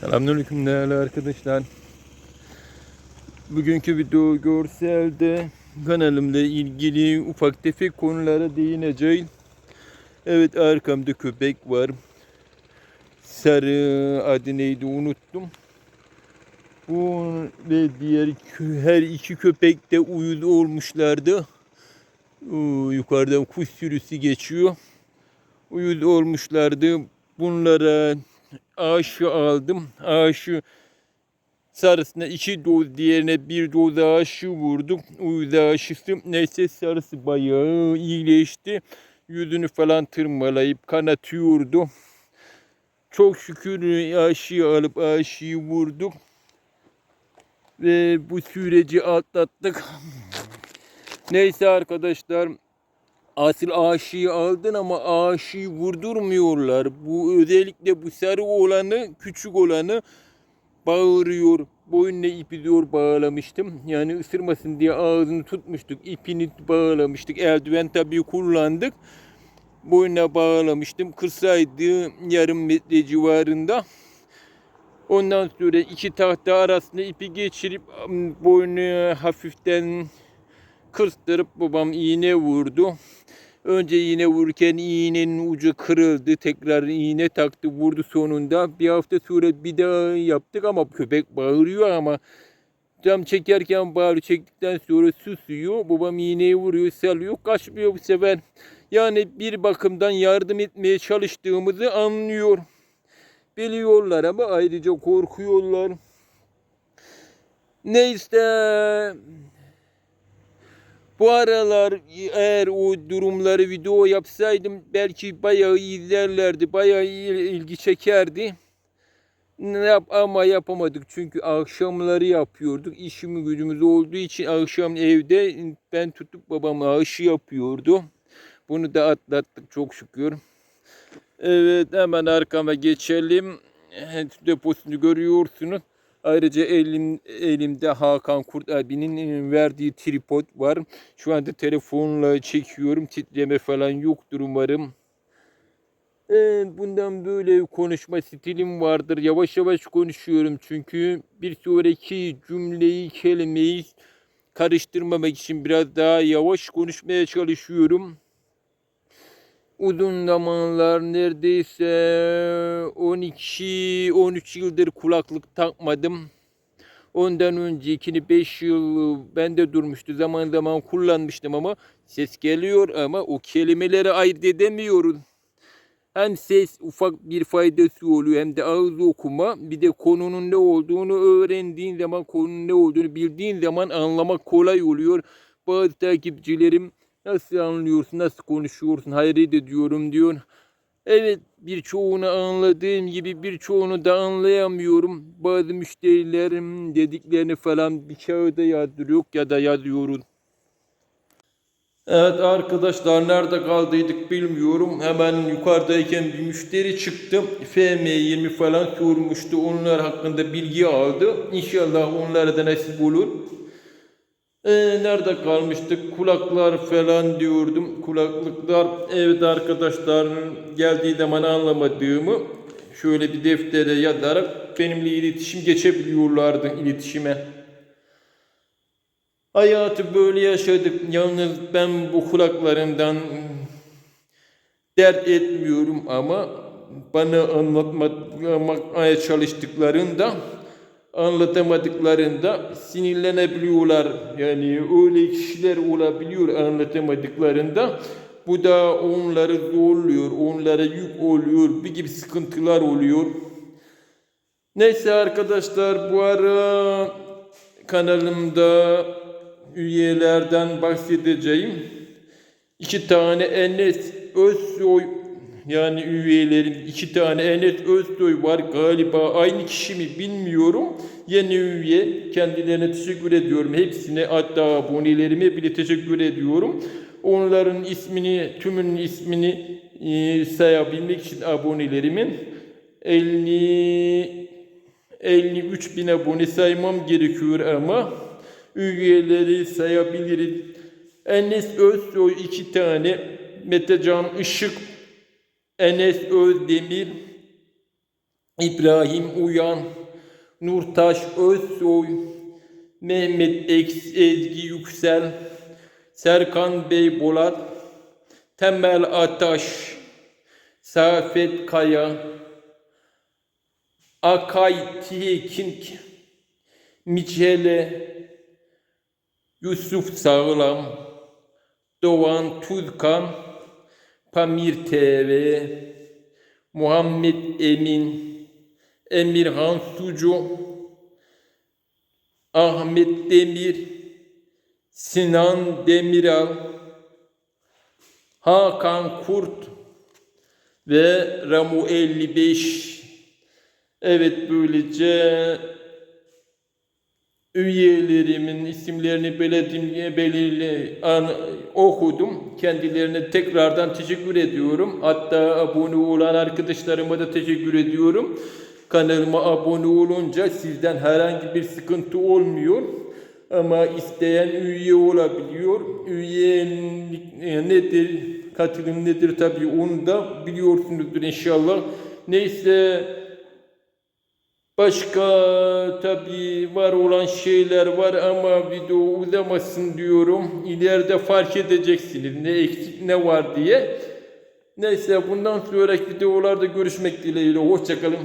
Selamünaleyküm değerli arkadaşlar. Bugünkü video görselde kanalımla ilgili ufak tefek konulara değineceğim. Evet arkamda köpek var. Sarı adı neydi unuttum. Bu ve diğer her iki köpek de uyuz olmuşlardı. Oo, Yukarıdan kuş sürüsü geçiyor. Uyuz olmuşlardı. Bunlara aşı aldım. Aşı sarısına iki doz diğerine bir doz aşı vurdum. Uyuz aşısı neyse sarısı bayağı iyileşti. Yüzünü falan tırmalayıp kanatıyordu. Çok şükür aşıyı alıp aşıyı vurduk. Ve bu süreci atlattık. Neyse arkadaşlar Asıl aşıyı aldın ama aşıyı vurdurmuyorlar. Bu özellikle bu sarı olanı, küçük olanı bağırıyor. Boynuna ipi zor bağlamıştım. Yani ısırmasın diye ağzını tutmuştuk. ipini bağlamıştık. Eldiven tabii kullandık. Boynuna bağlamıştım. Kısaydı yarım metre civarında. Ondan sonra iki tahta arasında ipi geçirip boynuna hafiften kıstırıp babam iğne vurdu. Önce iğne vururken iğnenin ucu kırıldı. Tekrar iğne taktı vurdu sonunda. Bir hafta sonra bir daha yaptık ama köpek bağırıyor ama cam çekerken bağırıyor. Çektikten sonra susuyor. Babam iğneyi vuruyor, salıyor, kaçmıyor bu sefer. Yani bir bakımdan yardım etmeye çalıştığımızı anlıyor. Biliyorlar ama ayrıca korkuyorlar. Neyse bu aralar eğer o durumları video yapsaydım belki bayağı izlerlerdi, bayağı ilgi çekerdi. Yap ama yapamadık çünkü akşamları yapıyorduk. İşimiz gücümüz olduğu için akşam evde ben tutup babam aşı yapıyordu. Bunu da atlattık çok şükür. Evet hemen arkama geçelim. Deposunu görüyorsunuz. Ayrıca elim, elimde Hakan Kurt abinin verdiği tripod var. Şu anda telefonla çekiyorum. Titreme falan yoktur umarım. Evet, bundan böyle konuşma stilim vardır. Yavaş yavaş konuşuyorum çünkü bir sonraki cümleyi, kelimeyi karıştırmamak için biraz daha yavaş konuşmaya çalışıyorum uzun zamanlar neredeyse 12-13 yıldır kulaklık takmadım. Ondan öncekini 5 yıl bende durmuştu. Zaman zaman kullanmıştım ama ses geliyor ama o kelimeleri ayırt edemiyoruz. Hem ses ufak bir faydası oluyor hem de ağız okuma. Bir de konunun ne olduğunu öğrendiğin zaman konunun ne olduğunu bildiğin zaman anlamak kolay oluyor. Bazı takipçilerim Nasıl anlıyorsun, nasıl konuşuyorsun, hayret ediyorum diyor. Evet birçoğunu anladığım gibi birçoğunu da anlayamıyorum. Bazı müşterilerim dediklerini falan bir kağıda yazdırıyor ya da yazıyoruz. Evet arkadaşlar nerede kaldıydık bilmiyorum. Hemen yukarıdayken bir müşteri çıktı. FM20 falan sormuştu. Onlar hakkında bilgi aldı. İnşallah onlara da nasip olur. Ee, nerede kalmıştık? Kulaklar falan diyordum. Kulaklıklar. Evet arkadaşlar geldiği zaman anlamadığımı şöyle bir deftere yazarak benimle iletişim geçebiliyorlardı iletişime. Hayatı böyle yaşadık. Yalnız ben bu kulaklarımdan dert etmiyorum ama bana anlatmaya çalıştıklarında anlatamadıklarında sinirlenebiliyorlar. Yani öyle kişiler olabiliyor anlatamadıklarında. Bu da onları zorluyor, onlara yük oluyor, bir gibi sıkıntılar oluyor. Neyse arkadaşlar bu ara kanalımda üyelerden bahsedeceğim. İki tane Enes Özsoy yani üyelerin iki tane Enes Özsoy var galiba aynı kişi mi bilmiyorum. Yeni üye kendilerine teşekkür ediyorum. Hepsine hatta abonelerime bile teşekkür ediyorum. Onların ismini, tümünün ismini e, sayabilmek için abonelerimin 50 53 bin abone saymam gerekiyor ama üyeleri sayabilirim. Enes Özsoy iki tane, Metecan Işık Enes Özdemir, İbrahim Uyan, Nurtaş Özsoy, Mehmet Ezgi Yüksel, Serkan Bey Bolat, Temel Ataş, Safet Kaya, Akay Tekin, Michele, Yusuf Sağlam, Doğan Tuzkan, Pamir TV, Muhammed Emin, Emirhan Sucu, Ahmet Demir, Sinan Demiral, Hakan Kurt ve Ramu 55. Evet böylece üyelerimin isimlerini belirttiğim belirli an, okudum. Kendilerine tekrardan teşekkür ediyorum. Hatta abone olan arkadaşlarıma da teşekkür ediyorum. Kanalıma abone olunca sizden herhangi bir sıkıntı olmuyor. Ama isteyen üye olabiliyor. Üyelik nedir, katılım nedir tabii onu da biliyorsunuzdur inşallah. Neyse Başka tabii var olan şeyler var ama video uzamasın diyorum. İleride fark edeceksiniz ne eksik ne var diye. Neyse bundan sonraki videolarda görüşmek dileğiyle. Hoşçakalın.